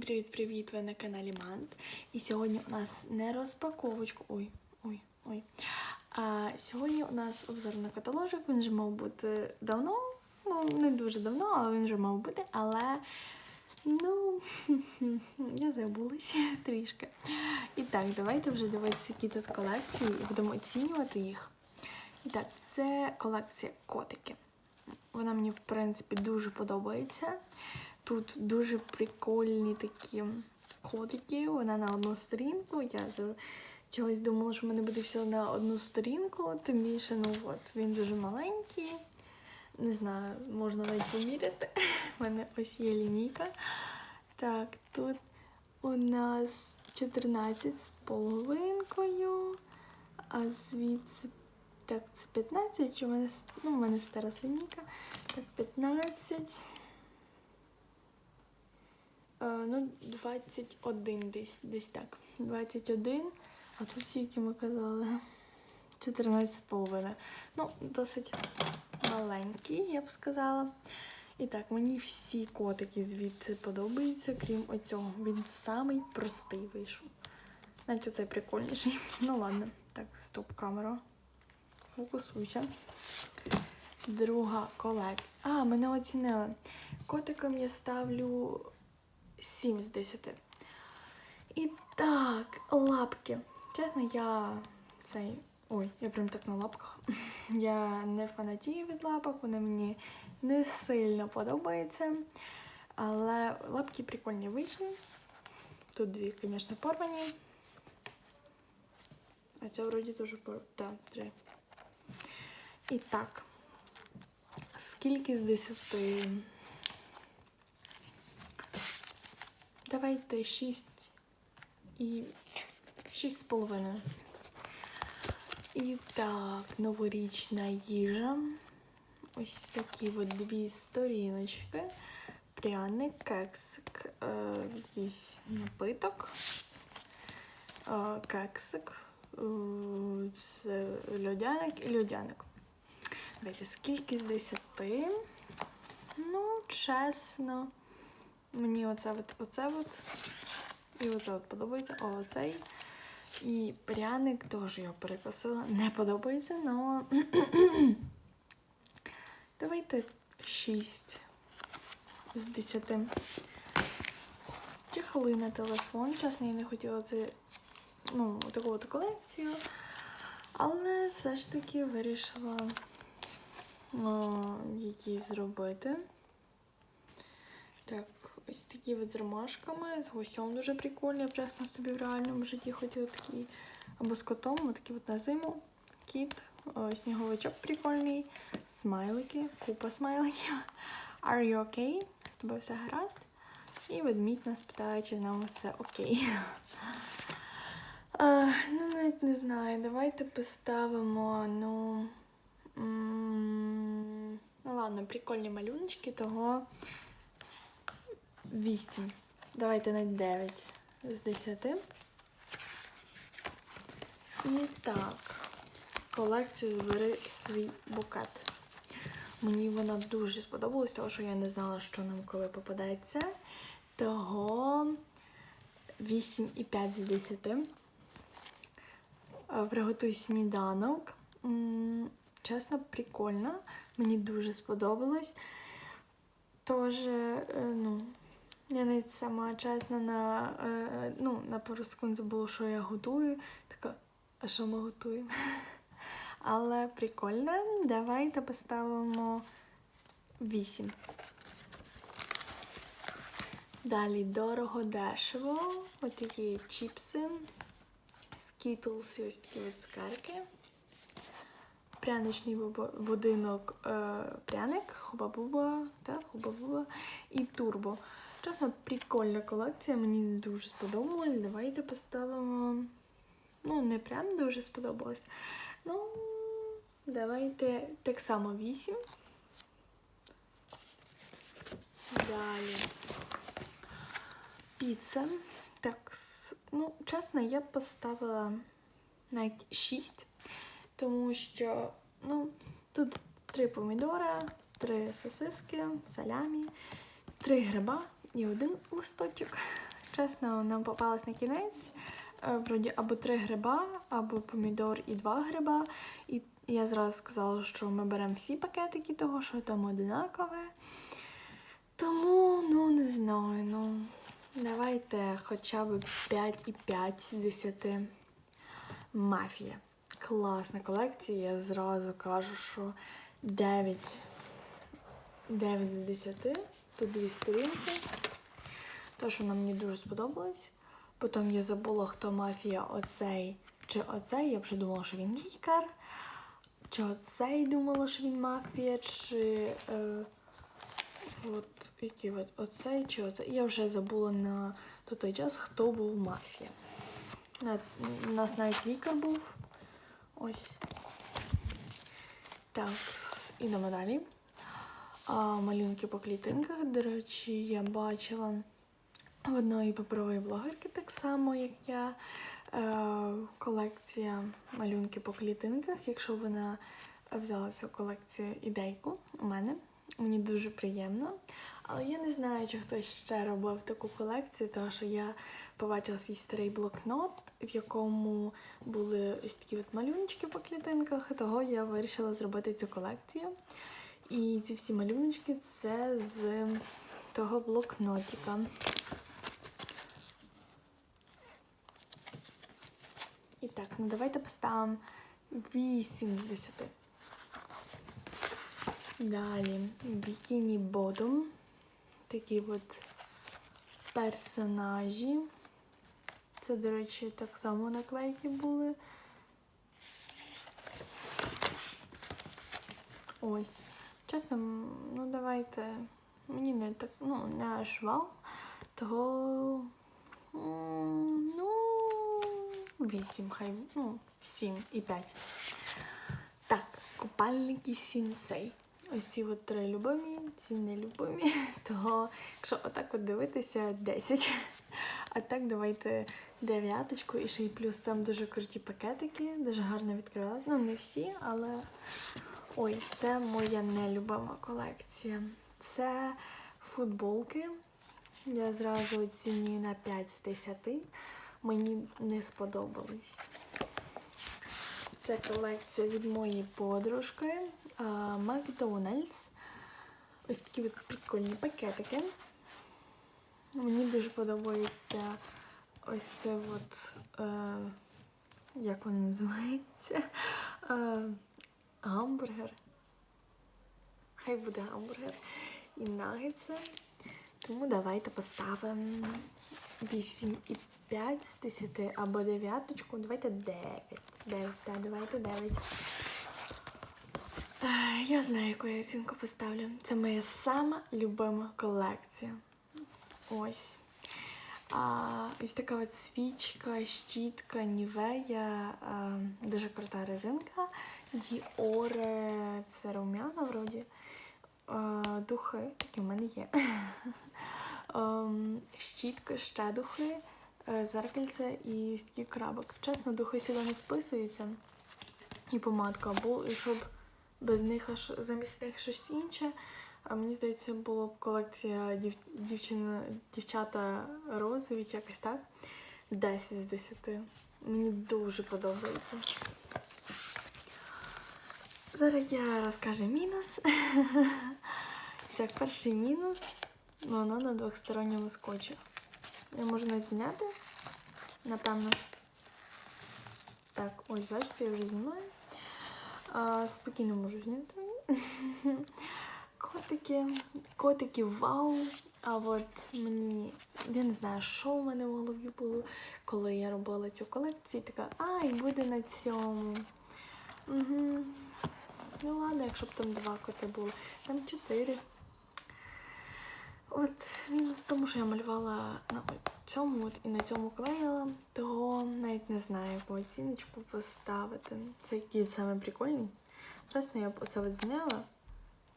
Привіт-привіт! Ви на каналі Мант. І сьогодні у нас не розпаковочка. Ой, ой, ой. А сьогодні у нас обзор на каталожок. Він вже мав бути давно. Ну, не дуже давно, але він вже мав бути. Але ну я забулася трішки. І так, давайте вже дивитися, які тут колекції і будемо оцінювати їх. І так, це колекція котики. Вона мені, в принципі, дуже подобається. Тут дуже прикольні такі котики. Вона на одну сторінку. Я чогось думала, що в мене буде все на одну сторінку, тим більше, ну от, він дуже маленький. Не знаю, можна навіть поміряти. У мене ось є лінійка. Так, тут у нас 14 з половинкою, а звідси так, це 15, чи в мене, ну, у мене стара лінійка. Так, 15. Е, ну, 21 десь, десь так. 21. А тут скільки ми казали? 14,5. Ну, досить маленький, я б сказала. І так, мені всі котики звідси подобаються, крім оцього. Він самий простий вийшов. Навіть оцей прикольніший. Ну ладно. Так, стоп, камера. Фокусуйся. Друга колекція. А, мене оцінили. Котикам я ставлю 7 з 10. І так, лапки. Чесно, я цей. Ой, я прям так на лапках. Я не фанатію від лапок, вони мені не сильно подобаються. Але лапки прикольні вийшли. Тут дві, звісно, порвані. А це вроді теж порвані. Так, три. І так. Скільки з 10? Давайте 6 і 6 з половиною. І так, новорічна їжа. Ось такі от дві сторіночки. Пряник, кексик, якийсь напиток, кексик, льодяник і льодяник. Давайте, скільки з 10? Ну, чесно. Мені оце от, оце от. І оце от подобається. О, оцей. І пряник теж його перекосила. Не подобається, але давайте 6 з 10. Чехли на телефон. Чесно, я не хотіла це, ну, таку от колекцію. Але все ж таки вирішила о, якісь зробити. Так, ось такі от з ромашками, з гусем дуже прикольні. Я б чесно собі в реальному житті хотіла такий. Або з котом, отакі от на зиму. Кіт, сніговичок прикольний, смайлики, купа смайликів. Are you okay? З тобою все гаразд? І ведмідь нас питає, чи нам все окей. Е, ну, навіть не знаю. Давайте поставимо, ну. Ну ладно, прикольні малюночки, того 8. Давайте на 9 з 10. І так, колекція збери свій букет. Мені вона дуже сподобалась, тому що я не знала, що нам коли попадається. Того 8,5 з 10. Е, Приготуй сніданок. Чесно, прикольно. Мені дуже сподобалось. Тож, е, ну, я навіть сама чесно на, е, ну, на пару секунд забула, що я готую. Така, а що ми готуємо? Але прикольно. Давайте поставимо 8. Далі дорого дешево. Ось такі чіпси. Skittles і ось такі цукерки. Пряничний будинок е, пряник, хуба-буба, та, хуба-буба і турбо. Чесно, прикольна колекція, мені дуже сподобалась. Давайте поставимо. Ну, не прям дуже сподобалось. Ну, давайте так само 8. Далі. Піца. Так, ну, чесно, я б поставила навіть 6, тому що, ну, тут три помідора, три сосиски, салямі, три гриба і один листочок. чесно, нам попалось на кінець. е, Вроді або три гриба, або помідор і два гриба. І я зразу сказала, що ми беремо всі пакетики того, що там одинакове. Тому, ну, не знаю, ну, давайте хоча б 5,5 з 10. Мафія. Класна колекція. Я зразу кажу, що 9, 9 з 10. Тут дві сторінки. То, що нам мені дуже сподобалось. Потім я забула, хто мафія оцей чи оцей. Я вже думала, що він лікар. Чи оцей думала, що він мафія, чи е, от, який от, оцей чи оцей. Я вже забула на той, той час, хто був мафія. У нас навіть лікар був. Ось. Так, ідемо далі. А, малюнки по клітинках. До речі, я бачила в одної паперової блогерки так само, як я. Е, колекція малюнки по клітинках. Якщо вона взяла цю колекцію ідейку у мене, мені дуже приємно. Але я не знаю, чи хтось ще робив таку колекцію, тому що я побачила свій старий блокнот, в якому були ось такі от малюночки по клітинках. Того я вирішила зробити цю колекцію. І ці всі малюночки це з того блокнотика. І так, ну давайте поставимо 8 з 10. Далі Бікіні Бодом. Такі от персонажі. Це, до речі, так само наклейки були. Ось. Чесно, ну давайте. Мені не так, ну, не аж вау. Того. Ну, 8, хай, ну, 7 і 5. Так, купальники сінсей. Ось ці от три любимі, ці нелюбимі. Того, якщо отак от дивитися, 10. А так давайте дев'яточку і ще й плюс там дуже круті пакетики, дуже гарно відкривалися. Ну, не всі, але ой, це моя нелюбима колекція. Це футболки. Я зразу оцінюю на 5 з 10. Мені не сподобались. Це колекція від моєї подружки Макдональдс. Ось такі от прикольні пакетики. Мені дуже подобається ось це от, е, як воно називається? Е, гамбургер. Хай буде гамбургер. І нагетси. Тому давайте поставимо 8,5 з 10 або 9. Давайте 9. 9, так, давайте 9. Е, Я знаю, яку я оцінку поставлю. Це моя сама любима колекція. Ось. А, ось така от свічка, щітка, нівея, а, дуже крута резинка. Діоре, це рум'яна вроді. А, духи, такі в мене є. Ем, щітка, ще духи, зеркальце і ось такий крабик. Чесно, духи сюди не вписуються. І помадка, бо щоб без них аж замість них щось інше. А мені здається, була б колекція дів... дівчина... дівчата розові якось так. 10 з 10. Мені дуже подобається. Зараз я розкажу мінус. Так, перший мінус. Воно на двохсторонньому скотчі. Я можу навіть зняти. Напевно. Так, ось, бачите, я вже знімаю. А, спокійно можу зняти. Котики. Котики вау. А от мені, я не знаю, що в мене в голові було, коли я робила цю колекцію. Така, ай, буде на цьому. Угу. Ну ладно, якщо б там два коти були. Там чотири. От мінус тому, що я малювала на цьому от і на цьому клеїла, того навіть не знаю, яку оціночку поставити. Це який саме прикольний. Чесно, я б оце от зняла,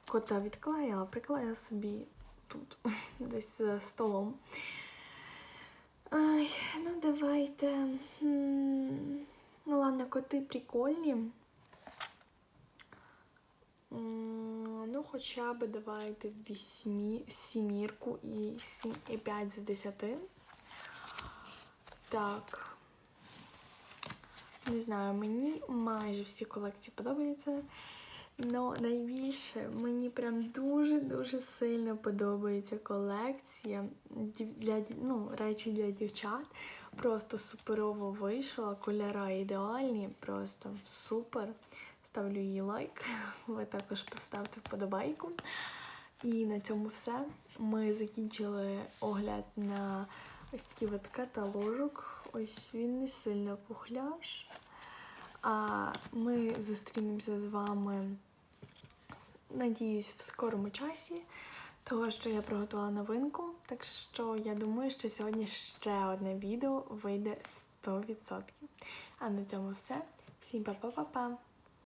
кота відклеїла, приклеїла собі тут, десь за столом. Ай, ну давайте. Ну ладно, коти прикольні. Ну, хоча б давайте вісьмі, сімірку і 7,5 з 10. Так. Не знаю, мені майже всі колекції подобаються. Но найбільше мені прям дуже-дуже сильно подобається колекція для ну, речі для дівчат. Просто суперово вийшла, кольора ідеальні, просто супер. Ставлю їй лайк. Ви також поставте вподобайку. І на цьому все. Ми закінчили огляд на ось такий от каталожок. Ось він не сильно пухляш. А ми зустрінемося з вами, надіюсь, в скорому часі, того, що я приготувала новинку. Так що я думаю, що сьогодні ще одне відео вийде 100%. А на цьому все. Всім па-па-па-па!